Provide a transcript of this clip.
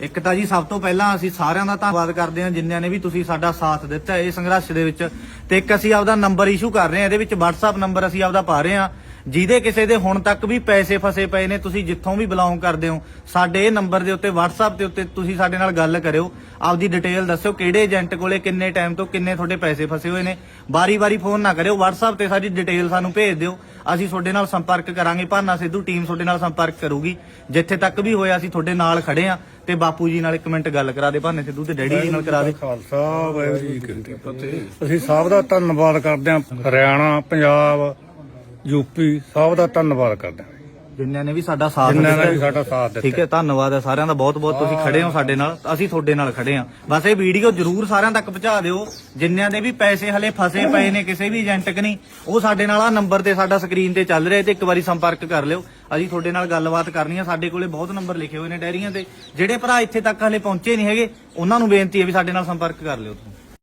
ਇੱਕ ਤਾਂ ਜੀ ਸਭ ਤੋਂ ਪਹਿਲਾਂ ਅਸੀਂ ਸਾਰਿਆਂ ਦਾ ਧੰਨਵਾਦ ਕਰਦੇ ਹਾਂ ਜਿਨ੍ਹਾਂ ਨੇ ਵੀ ਤੁਸੀਂ ਸਾਡਾ ਸਾਥ ਦਿੱਤਾ ਇਹ ਸੰਘਰਸ਼ ਦੇ ਵਿੱਚ ਤੇ ਇੱਕ ਅਸੀਂ ਆਪਦਾ ਨੰਬਰ ਇਸ਼ੂ ਕਰ ਰਹੇ ਹਾਂ, ਇਹਦੇ ਵਿੱਚ WhatsApp ਨੰਬਰ ਅਸੀਂ ਆਪਦਾ ਪਾ ਰਹੇ ਹਾਂ। ਜਿਹਦੇ ਕਿਸੇ ਦੇ ਹੁਣ ਤੱਕ ਵੀ ਪੈਸੇ ਫਸੇ ਪਏ ਨੇ, ਤੁਸੀਂ ਜਿੱਥੋਂ ਵੀ ਬਿਲੋਂਗ ਕਰਦੇ ਹੋ, ਸਾਡੇ ਇਹ ਨੰਬਰ ਦੇ ਉੱਤੇ, WhatsApp ਦੇ ਉੱਤੇ ਤੁਸੀਂ ਸਾਡੇ ਨਾਲ ਗੱਲ ਕਰਿਓ। ਆਪਦੀ ਡਿਟੇਲ ਦੱਸਿਓ ਕਿਹੜੇ ਏਜੰਟ ਕੋਲੇ, ਕਿੰਨੇ ਟਾਈਮ ਤੋਂ ਕਿੰਨੇ ਤੁਹਾਡੇ ਪੈਸੇ ਫਸੇ ਹੋਏ ਨੇ। ਬਾਰੀ-ਬਾਰੀ ਫੋਨ ਨਾ ਕਰਿਓ, WhatsApp ਤੇ ਸਾਡੀ ਡਿਟੇਲ ਸਾਨੂੰ ਭੇਜ ਦਿਓ। ਅਸੀਂ ਤੁਹਾਡੇ ਨਾਲ ਸੰਪਰਕ ਕਰਾਂਗੇ, ਭਾਨਾ ਸਿੱਧੂ ਟੀਮ ਤੁਹਾਡੇ ਨਾਲ ਸੰਪਰਕ ਕਰੂਗੀ। ਜਿੱਥੇ ਤੱਕ ਵੀ ਹੋਇਆ, ਅਸੀਂ ਤੁਹਾਡੇ ਨਾਲ ਖੜੇ ਆ। ਤੇ ਬਾਪੂ ਜੀ ਨਾਲ ਇੱਕ ਮਿੰਟ ਗੱਲ ਕਰਾ ਦੇ, ਭਾਨੇ ਸਿੱਧੂ ਤੇ ਡੈਡੀ ਜੀ ਨਾਲ ਕਰਾ ਦੇ। ਖਾਲਸਾ, ਵਾਹਿਗੁਰੂ ਜੀ ਕੀ ਫਤਿਹ। ਅਸੀਂ ਸਭ ਦਾ ਧੰਨਵਾਦ ਕਰਦੇ ਹਾਂ ਹਰਿਆਣਾ, ਪੰਜਾਬ ਯੂਪੀ ਸਭ ਦਾ ਧੰਨਵਾਦ ਕਰਦੇ। ਹਾਂ ਜਿਨ੍ਹਾਂ ਨੇ ਵੀ ਸਾਡਾ ਸਾਥ ਜਿਨ੍ਹਾਂ ਨੇ ਵੀ ਸਾਡਾ ਸਾਥ ਠੀਕ ਦਿੱਤਾ ਹੈ ਧੰਨਵਾਦ ਹੈ ਸਾਰਿਆਂ ਦਾ ਬਹੁਤ ਬਹੁਤ ਤੁਸੀਂ ਖੜੇ ਹੋ ਸਾਡੇ ਨਾਲ ਅਸੀਂ ਤੁਹਾਡੇ ਨਾਲ ਖੜੇ ਹਾਂ। ਬਸ ਇਹ ਵੀਡੀਓ ਜਰੂਰ ਸਾਰਿਆਂ ਤੱਕ ਪਹੁੰਚਾ ਦਿਓ ਜਿਨ੍ਹਾਂ ਦੇ ਵੀ ਪੈਸੇ ਹਲੇ ਫਸੇ ਪਏ ਨੇ ਕਿਸੇ ਵੀ ਏਜੰਟ ਕਨੀ ਉਹ ਸਾਡੇ ਨਾਲ ਆ ਨੰਬਰ ਤੇ ਸਾਡਾ ਸਕਰੀਨ ਤੇ ਚੱਲ ਰਿਹਾ ਤੇ ਇੱਕ ਵਾਰੀ ਸੰਪਰਕ ਕਰ ਲਿਓ। ਅਸੀਂ ਤੁਹਾਡੇ ਨਾਲ ਗੱਲਬਾਤ ਕਰਨੀ ਆ ਸਾਡੇ ਕੋਲੇ ਬਹੁਤ ਨੰਬਰ ਲਿਖੇ ਹੋਏ ਨੇ ਡੈਰੀਆਂ ਤੇ ਜਿਹੜੇ ਭਰਾ ਇੱਥੇ ਤੱਕ ਹਲੇ ਪਹੁੰਚੇ ਨਹੀਂ ਹੈਗੇ ਉਹਨਾਂ ਨੂੰ ਬੇਨਤੀ ਹੈ ਵੀ ਸਾਡੇ ਨਾਲ ਸੰਪਰਕ ਕਰ ਲਿਓ